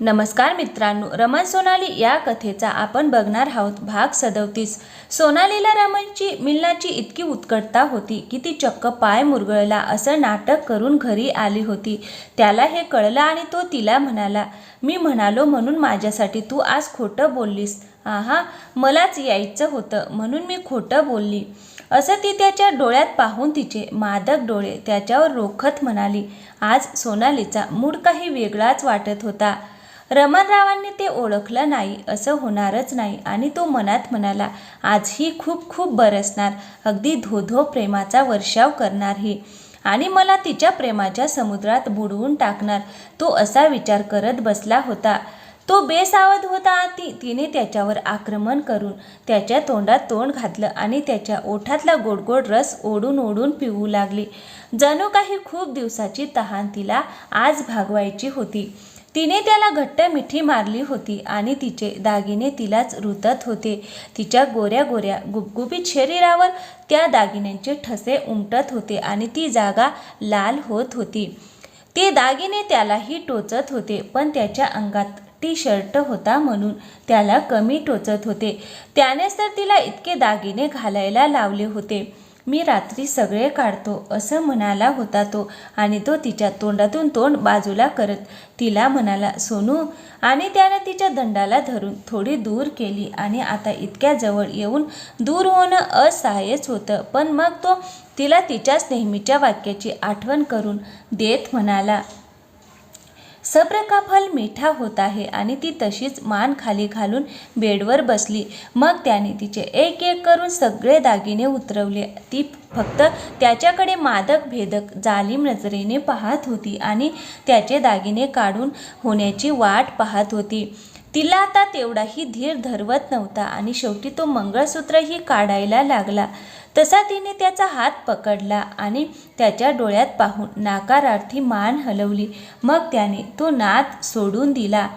नमस्कार मित्रांनो रमण सोनाली या कथेचा आपण बघणार आहोत. भाग सदवतीस सोनालीला रमणची मिलनाची इतकी उत्कटता होती की ती चक्क पाय मुरगळला असं नाटक करून घरी आली होती. त्याला हे कळलं आणि तो तिला म्हणाला मी म्हणालो म्हणून माझ्यासाठी तू आज खोटं बोललीस. आहा मलाच यायचं होतं म्हणून मी खोटं बोलली. असं ती त्याच्या डोळ्यात पाहून तिचे मादक डोळे त्याच्यावर रोखत म्हणाली. आज सोनालीचा मूड काही वेगळाच वाटत होता. रमणरावांनी ते ओळखलं नाही असं होणारच नाही. आणि तो मनात म्हणाला आजही खूप खूप बरसणार अगदी धोधो प्रेमाचा वर्षाव करणार ही. आणि मला तिच्या प्रेमाच्या समुद्रात बुडवून टाकणार. तो असा विचार करत बसला होता. तो बेसावध होता. ती तिने त्याच्यावर आक्रमण करून त्याच्या तोंडात तोंड घातलं आणि त्याच्या ओठातला गोडगोड रस ओढून ओढून पिऊ लागली. जणू काही खूप दिवसाची तहान तिला आज भागवायची होती. तिने त्याला घट्ट मिठी मारली होती आणि तिचे दागिने तिलाच रुतत होते. तिच्या गोऱ्या गोऱ्या गुबगुबीत शरीरावर त्या दागिन्यांचे ठसे उमटत होते आणि ती जागा लाल होत होती. ते दागिने त्यालाही टोचत होते पण त्याच्या अंगात टी शर्ट होता म्हणून त्याला कमी टोचत होते. त्यानेच तर तिला इतके दागिने घालायला लावले होते. मी रात्री सगळे काढतो असं म्हणाला होता तो आणि तो तिच्या तोंडातून तोंड बाजूला करत तिला म्हणाला सोनू आणि त्याने तिच्या दंडाला धरून थोडी दूर केली आणि आता इतक्या जवळ येऊन दूर होणं असहाय्यच होतं. पण मग तो तिला तिच्याच नेहमीच्या वाक्याची आठवण करून देत म्हणाला सप्रका फल मिठा होत आहे आणि ती तशीच मान खाली घालून बेडवर बसली. मग त्याने तिचे एक एक करून सगळे दागिने उतरवले. ती फक्त त्याच्याकडे मादक भेदक जालिम नजरेने पाहत होती आणि त्याचे दागिने काढून होण्याची वाट पाहत होती. तिला आता तेवढाही धीर धरवत नव्हता आणि शेवटी तो मंगळसूत्रही काढायला लागला. तसा तिने त्याचा हात पकडला आणि त्याच्या डोळ्यात पाहून नाकारार्थी मान हलवली. मग त्याने तो नाद सोडून दिला.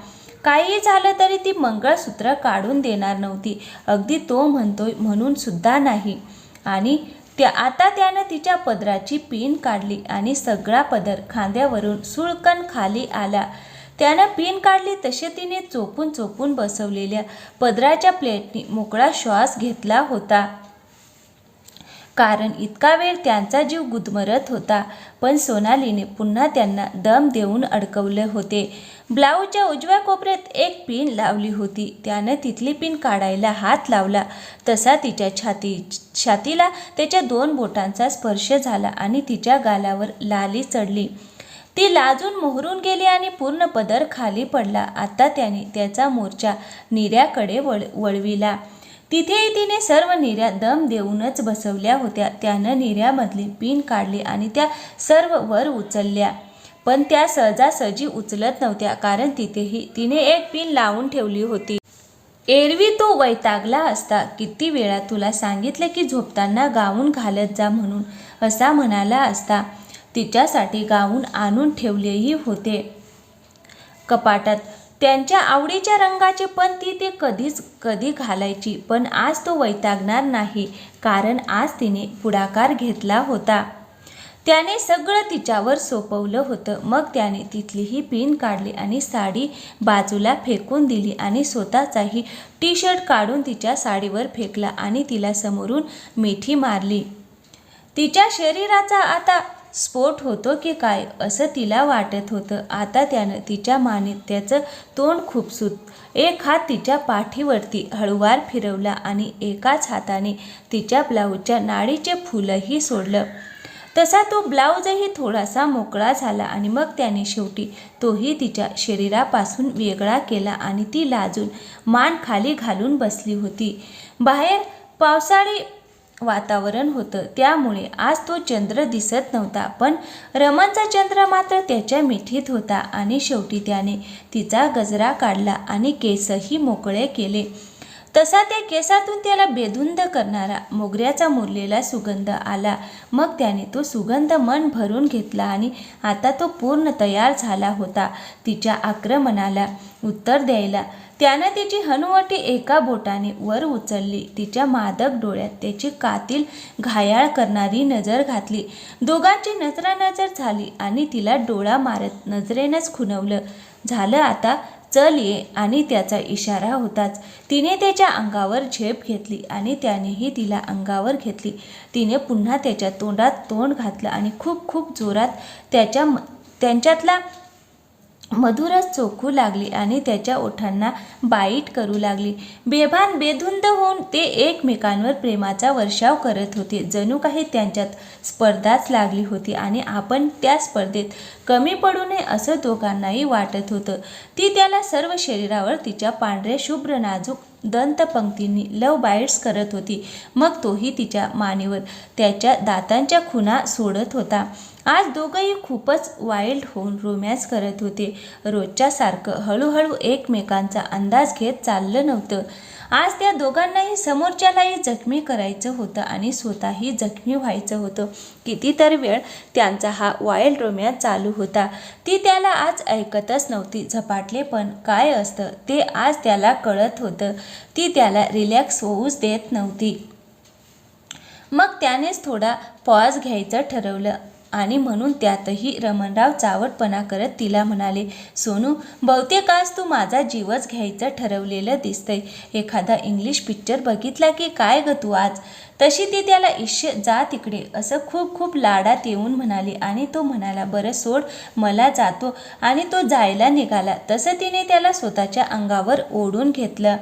काहीही झालं तरी ती मंगळसूत्र काढून देणार नव्हती. अगदी तो म्हणतोय म्हणून सुद्धा नाही. आणि त्या आता त्यानं तिच्या पदराची पिन काढली आणि सगळा पदर खांद्यावरून सुळकन खाली आला. त्यानं पिन काढली तसे तिने चोपून चोपून बसवलेल्या पदराच्या प्लेटनी मोकळा श्वास घेतला होता. कारण इतका वेळ त्यांचा जीव गुदमरत होता पण सोनालीने पुन्हा त्यांना दम देऊन अडकवले होते. ब्लाऊजच्या उजव्या कोपऱ्यात एक पिन लावली होती. त्यानं तिथली पिन काढायला हात लावला. तसा तिच्या छाती छातीला त्याच्या दोन बोटांचा स्पर्श झाला आणि तिच्या गालावर लाली चढली. ती लाजून मोहरून गेली आणि पूर्ण पदर खाली पडला. आता त्याने त्याचा मोर्चा निऱ्याकडे वळ वळविला. तिथेही तिने सर्व निर्या दम देऊनच बसवल्या होत्या. त्यानं निर्यामधली पिन काढली आणि त्या सर्व वर उचलल्या. पण त्या सहजासहजी उचलत नव्हत्या कारण तिथेही तिने एक पिन लावून ठेवली होती. एरवी तो वैतागला असता किती वेळा तुला सांगितलं की झोपताना गाऊन घालत जा म्हणून असा म्हणाला असता. तिच्यासाठी गाऊन आणून ठेवलेही होते. कपाटात त्यांच्या आवडीच्या रंगाचे पण ती ते कधीच कधी घालायची पण आज तो वैतागणार नाही कारण आज तिने पुढाकार घेतला होता. त्याने सगळं तिच्यावर सोपवलं होतं. मग त्याने तिथलीही पिन काढली आणि साडी बाजूला फेकून दिली आणि स्वतःचाही टी शर्ट काढून तिच्या साडीवर फेकला आणि तिला समोरून मिठी मारली. तिच्या शरीराचा आता स्फोट होतो की काय असं तिला वाटत होतं. आता त्यानं तिच्या मानेत त्याचं तोंड खुपसूत. एक हात तिच्या पाठीवरती हळुवार फिरवला आणि एकाच हाताने तिच्या ब्लाऊजच्या नाडीचे फुलंही सोडलं. तसा तो ब्लाऊजही थोडासा मोकळा झाला आणि मग त्याने शेवटी तोही तिच्या शरीरापासून वेगळा केला आणि ती लाजून मान खाली घालून बसली होती. बाहेर पावसाळी वातावरण होतं. त्यामुळे आज तो चंद्र दिसत नव्हता पण रमणचा चंद्र मात्र त्याच्या मिठीत होता आणि शेवटी त्याने तिचा गजरा काढला आणि केसही मोकळे केले. तसा त्या केसातून त्याला बेधुंद करणारा मोगऱ्याचा मुरलेला सुगंध आला. मग त्याने तो सुगंध मन भरून घेतला आणि आता तो पूर्ण तयार झाला होता. तिच्या आक्रमणाला उत्तर द्यायला त्यानं तिची हनुवटी एका बोटाने वर उचलली. तिच्या मादक डोळ्यात त्याची कातील घायाळ करणारी नजर घातली. दोघांची नजरानजर झाली आणि तिला डोळा मारत नजरेनंच खुनवलं झालं आता चल ये आणि त्याचा इशारा होताच. तिने त्याच्या अंगावर झेप घेतली आणि त्यानेही तिला अंगावर घेतली. तिने पुन्हा त्याच्या तोंडात तोंड घातलं आणि खूप खूप जोरात त्याच्या त्यांच्यातला मधुरच चोखू लागली आणि त्याच्या ओठांना बाईट करू लागली. बेभान बेधुंद होऊन ते एकमेकांवर प्रेमाचा वर्षाव करत होते. जणू काही त्यांच्यात स्पर्धाच लागली होती आणि आपण त्या स्पर्धेत कमी पडू नये असं दोघांनाही वाटत होतं. ती त्याला सर्व शरीरावर तिच्या पांढऱ्या शुभ्र नाजूक दंतपंक्तींनी लव बाईट्स करत होती. मग तोही तिच्या मानेवर त्याच्या दातांच्या खुणा सोडत होता. आज दोघंही खूपच वाईल्ड होऊन रोमॅन्स करत होते. रोजच्या सारखं हळूहळू एकमेकांचा अंदाज घेत चाललं नव्हतं. आज त्या दोघांनाही समोरच्यालाही जखमी करायचं होतं आणि स्वतःही जखमी व्हायचं होतं. कितीतरी वेळ त्यांचा हा वाईल्ड रोमॅन्स चालू होता. ती त्याला आज ऐकतच नव्हती. झपाटले पण काय असतं ते आज त्याला कळत होतं. ती त्याला रिलॅक्स होऊच देत नव्हती. मग त्यानेच थोडा पॉज घ्यायचं ठरवलं. आणि म्हणून त्यातही रमणराव चावटपणा करत तिला म्हणाले सोनू बहुतेक आज तू माझा जीवच घ्यायचं ठरवलेलं दिसतंय. एखादा इंग्लिश पिक्चर बघितला की काय ग तू आज? तशी ती त्याला इश्य जा तिकडे. असं खूप खूप लाडात येऊन म्हणाली आणि तो म्हणाला बरं सोड मला जातो. आणि तो जायला निघाला. तसं तिने त्याला स्वतःच्या अंगावर ओढून घेतलं.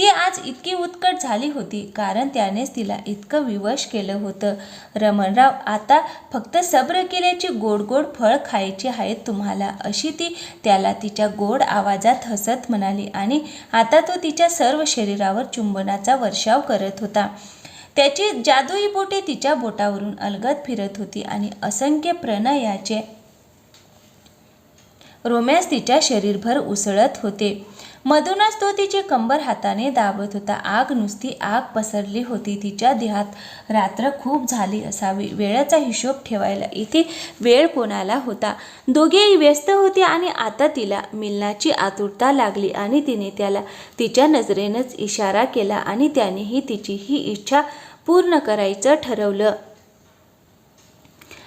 ती आज इतकी उत्कट झाली होती कारण त्यानेच तिला इतकं विवश केलं होतं. रमणराव आता फक्त सब्र केल्याची गोड गोड फळ खायची आहेत तुम्हाला अशी ती त्याला तिच्या गोड आवाजात हसत म्हणाली आणि आता तो तिच्या सर्व शरीरावर चुंबनाचा वर्षाव करत होता. त्याची जादुई बोटे तिच्या बोटावरून अलगद फिरत होती आणि असंख्य प्रणयाचे रोमॅन्स तिच्या शरीरभर उसळत होते. मधूनच तो तिचे कंबर हाताने दाबत होता. आग नुसती आग पसरली होती. तिच्या देहात रात्र खूप झाली असावी. वेळेचा हिशोब ठेवायला इथे वेळ कोणाला होता? दोघेही व्यस्त होते आणि आता तिला मिलनाची आतुरता लागली आणि तिने त्याला तिच्या नजरेनंच इशारा केला आणि त्यानेही तिची ही इच्छा पूर्ण करायचं ठरवलं.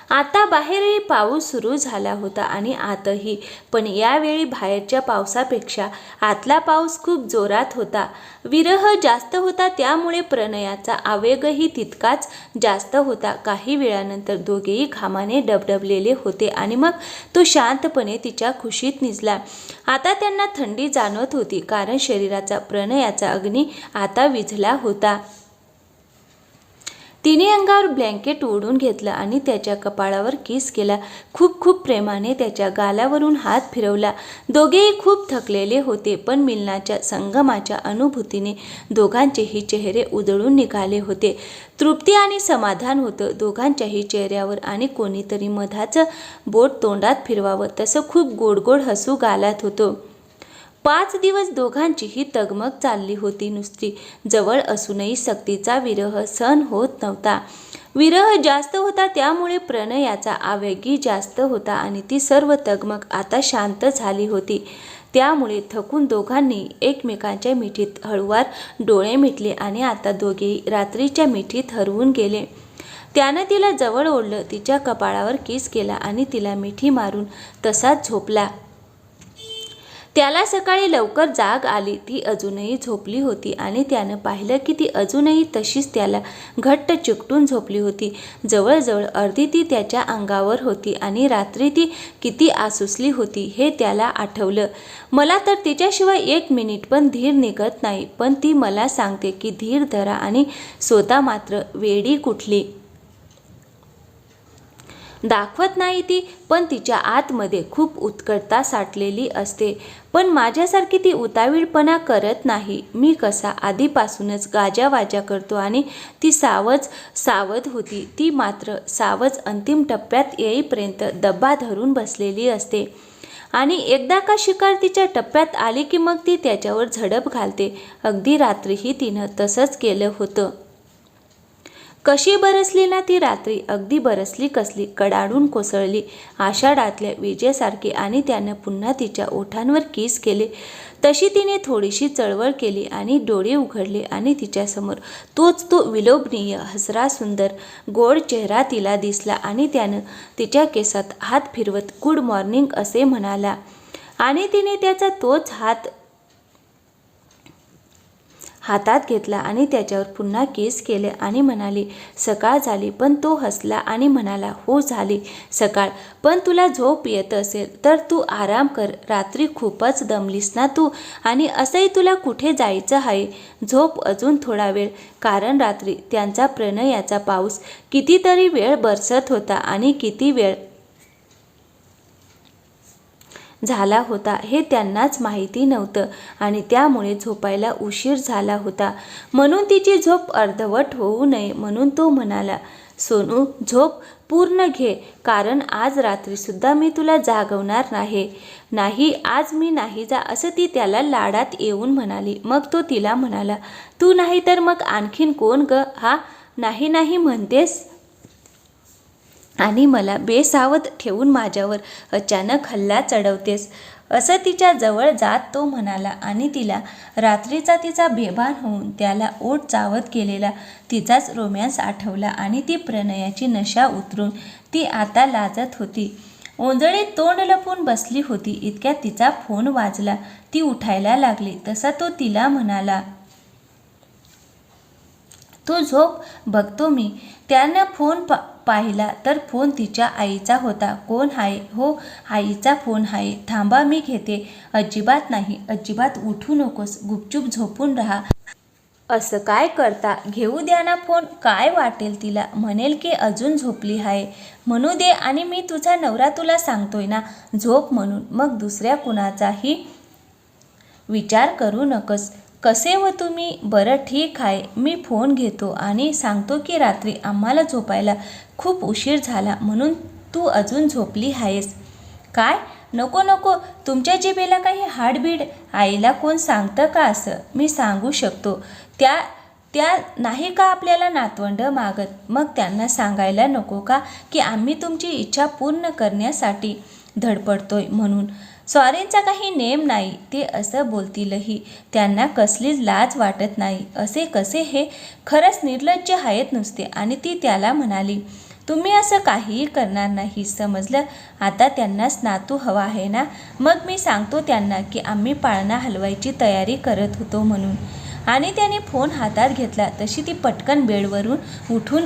आता बाहेरही पाऊस सुरू झाला होता आणि आतही. पण यावेळी बाहेरच्या पावसापेक्षा आतला पाऊस खूप जोरात होता. विरह जास्त होता त्यामुळे प्रणयाचा आवेगही तितकाच जास्त होता. काही वेळानंतर दोघेही घामाने डबडबलेले होते आणि मग तो शांतपणे तिच्या खुशीत निजला. आता त्यांना थंडी जाणवत होती कारण शरीराचा प्रणयाचा अग्नी आता विझला होता. तिने अंगावर ब्लँकेट ओढून घेतलं आणि त्याच्या कपाळावर किस केला. खूप खूप प्रेमाने त्याच्या गालावरून हात फिरवला. दोघेही खूप थकलेले होते पण मिलनाच्या संगमाच्या अनुभूतीने दोघांचेही चेहरे उजळून निघाले होते. तृप्ती आणि समाधान होतं. दोघांच्याही चेहऱ्यावर आणि कोणीतरी मधाचं बोट तोंडात फिरवावं तसं खूप गोड गोड हसू गालात होतं. पाच दिवस दोघांचीही तगमग चालली होती नुसती. जवळ असूनही सक्तीचा विरह सहन होत नव्हता. विरह जास्त होता त्यामुळे प्रणयाचा आवेगी जास्त होता आणि ती सर्व तगमग आता शांत झाली होती. त्यामुळे थकून दोघांनी एकमेकांच्या मिठीत हळुवार डोळे मिटले आणि आता दोघेही रात्रीच्या मिठीत हरवून गेले. त्यानं तिला जवळ ओढलं तिच्या कपाळावर किस केला आणि तिला मिठी मारून तसाच झोपला. त्याला सकाळी लवकर जाग आली. ती अजूनही झोपली होती आणि त्यानं पाहिलं की ती अजूनही तशीच त्याला घट्ट चिकटून झोपली होती. जवळजवळ अर्धी ती त्याच्या अंगावर होती आणि रात्री ती किती आसुसली होती हे त्याला आठवलं. मला तर तिच्याशिवाय एक मिनिट पण धीर निघत नाही पण ती मला सांगते की धीर धरा आणि स्वतः मात्र वेडी कुठली. दाखवत नाही ती पण तिच्या आतमध्ये खूप उत्कटता साठलेली असते. पण माझ्यासारखी ती उतावीळपणा करत नाही. मी कसा आधीपासूनच गाजावाजा करतो आणि ती सावज सावध होती. ती मात्र सावज अंतिम टप्प्यात येईपर्यंत डब्बा धरून बसलेली असते. आणि एकदा का शिकार तिच्या टप्प्यात आली की मग ती त्याच्यावर झडप घालते. अगदी रात्रीही तिनं तसंच केलं होतं. कशी बरसली ना ती रात्री? अगदी बरसली कसली? कडाडून कोसळली. आषाढातल्या विजेसारखी आणि त्यानं पुन्हा तिच्या ओठांवर किस केले. तशी तिने थोडीशी चळवळ केली आणि डोळे उघडले आणि तिच्यासमोर तोच तो विलोभनीय हसरा सुंदर गोड चेहरा तिला दिसला आणि त्यानं तिच्या केसात हात फिरवत गुड मॉर्निंग असे म्हणाला. आणि तिने त्याचा तोच हात हातात घेतला आणि त्याच्यावर पुन्हा केस केले आणि म्हणाली सकाळ झाली पण तो हसला आणि म्हणाला हो झाली सकाळ पण तुला झोप येत असेल तर तू आराम कर रात्री खूपच दमलीस ना तू? आणि असंही तुला कुठे जायचं आहे? झोप अजून थोडा वेळ कारण रात्री त्यांचा प्रणयाचा पाऊस कितीतरी वेळ बरसत होता आणि किती वेळ झाला होता हे त्यांनाच माहिती नव्हतं आणि त्यामुळे झोपायला उशीर झाला होता. म्हणून तिची झोप अर्धवट होऊ नये म्हणून तो म्हणाला सोनू झोप पूर्ण घे कारण आज रात्रीसुद्धा मी तुला जागवणार नाही. नाही आज मी नाही जा असं ती त्याला लाडात येऊन म्हणाली. मग तो तिला म्हणाला तू नाही तर मग आणखीन कोण ग? हा नाही नाही म्हणतेस? आणि मला बेसावध ठेवून माझ्यावर अचानक हल्ला चढवतेस. असं तिच्या जवळ जात तो म्हणाला आणि तिला रात्रीचा तिचा बेभान होऊन त्याला ओठ चावत केलेला तिचाच रोमॅन्स आठवला आणि ती प्रणयाची नशा उतरून ती आता लाजत होती. ओंजळी तोंड लपून बसली होती. इतक्या तिचा फोन वाजला. ती उठायला लागली. तसा तो तिला म्हणाला तू झोप बघतो मी. त्यानं फोन पा पाहिला तर फोन तिच्या आईचा होता. कोण आहे हो? आईचा फोन आहे. थांबा मी घेते. अजिबात नाही. अजिबात उठू नकोस. गुपचूप झोपून राहा. असं काय करता? घेऊ द्या ना फोन. काय वाटेल तिला? म्हणेल की अजून झोपली आहे. म्हणू दे आणि मी तुझा नवरा तुला सांगतोय ना. झोप म्हणून. मग दुसऱ्या कुणाचाही विचार करू नकस. कसे व तुम्ही? बरं ठीक आहे. मी फोन घेतो आणि सांगतो की रात्री आम्हाला झोपायला खूप उशीर झाला म्हणून तू अजून झोपली आहेस. काय? नको नको. तुमच्या जिबेला काही हाडबीड? आईला कोण सांगतं का असं? मी सांगू शकतो. त्या त्या नाही का आपल्याला नातवंड मागत? मग त्यांना सांगायला नको का? की आम्ही तुमची इच्छा पूर्ण करण्यासाठी धडपडतोय म्हणून. स्वारींचा काही नेम नाही ते असं बोलतीलही त्यांना कसलीच लाज वाटत नाही. असे कसे हे? खरंच निर्लज्ज आहेत नुसते. आणि ती त्याला म्हणाली तुम्ही असं काहीही करणार नाही समजलं? आता त्यांना स्नातू हवा आहे ना? मग मी सांगतो त्यांना की आम्ही पाळणा हलवायची तयारी करत होतो म्हणून. आणि त्याने फोन हातात घेतला. तशी ती पटकन बेडवरून उठून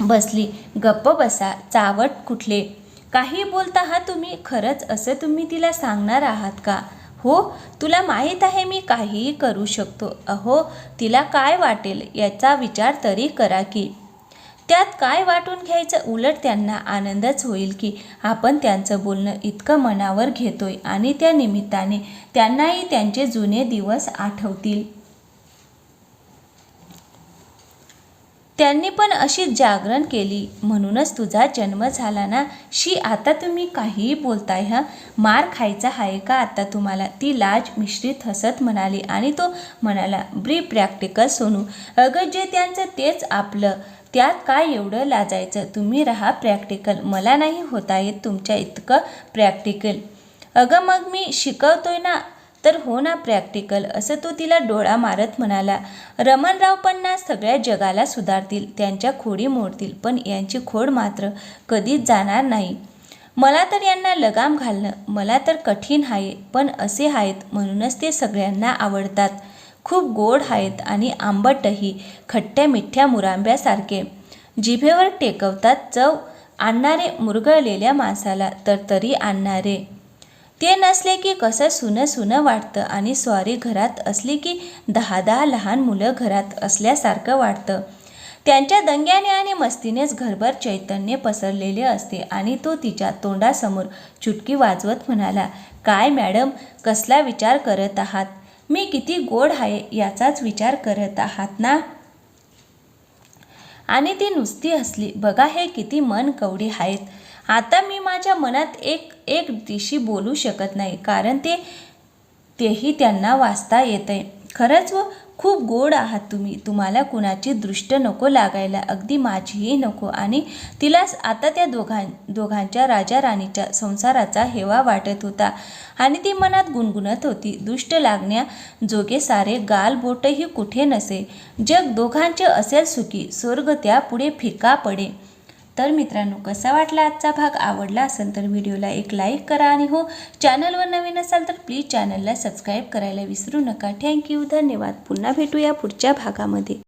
बसली. गप्प बसा चावट कुठले? काही बोलता हा तुम्ही खरंच असं तुम्ही तिला सांगणार आहात का? हो तुला माहीत आहे मी काहीही करू शकतो. अहो तिला काय वाटेल याचा विचार तरी करा की. त्यात काय वाटून घ्यायचं उलट त्यांना आनंदच होईल की आपण त्यांचं बोलणं इतकं मनावर घेतोय आणि त्या निमित्ताने त्यांनाही त्यांचे जुने दिवस आठवतील. त्यांनी पण अशीच जागरण केली. म्हणूनच तुझा जन्म झाला ना? शी आता तुम्ही काहीही बोलताय हा? मार खायचा आहे का आता तुम्हाला? ती लाज मिश्रित हसत म्हणाली आणि तो म्हणाला ब्री प्रॅक्टिकल सोनू. अगं जे त्यांचं तेच आपलं. त्यात काय एवढं लाजायचं? तुम्ही राहा प्रॅक्टिकल मला नाही होता येत तुमच्या इतकं प्रॅक्टिकल अगं मग मी शिकवतोय ना? तर हो ना प्रॅक्टिकल असं तो तिला डोळा मारत म्हणाला. रमणराव पन्ना सगळ्या जगाला सुधारतील त्यांच्या खोडी मोडतील पण यांची खोड मात्र कधीच जाणार नाही. मला तर यांना लगाम घालणं मला तर कठीण आहे पण असे आहेत म्हणूनच ते सगळ्यांना आवडतात. खूप गोड आहेत आणि आंबटही खट्ट्या मिठ्या मुरांब्यासारखे. जिभेवर टेकवतात चव आणणारे मुरगळलेल्या माणसाला तरतरी आणणारे. ते नसले की कसं सुनं सुनं वाटतं आणि स्वारी घरात असली की दहा दहा लहान मुलं घरात असल्यासारखं वाटतं. त्यांच्या दंग्याने आणि मस्तीनेच घरभर चैतन्य पसरलेले असते आणि तो तिच्या तोंडासमोर चुटकी वाजवत म्हणाला काय मॅडम कसला विचार करत आहात? मी किती गोड आहे याचाच विचार करत आहात ना? आणि ती नुसती हसली बघा हे किती मन कवडी आहेत. आता मी माझ्या मनात एक एक दिशी बोलू शकत नाही कारण ते तेही त्यांना वाचता येतंय. खरंच व खूप गोड आहात तुम्ही. तुम्हाला कुणाची दृष्ट नको लागायला. अगदी माझीही नको. आणि तिलाच आता त्या दोघां दोघांच्या राजा राणीच्या संसाराचा हेवा वाटत होता. आणि ती मनात गुणगुणत होती. दुष्ट लागण्या जोगे सारे गालबोटही कुठे नसे? जग दोघांचे असेल सुखी. स्वर्ग त्यापुढे फिका पडे. तर मित्रांनो कसा वाटला आजचा भाग? आवडला असेल तर व्हिडिओला एक लाईक करा आणि हो चॅनलवर नवीन असाल तर प्लीज चॅनलला सबस्क्राईब करायला विसरू नका. थँक्यू धन्यवाद. पुन्हा भेटूया पुढच्या भागामध्ये.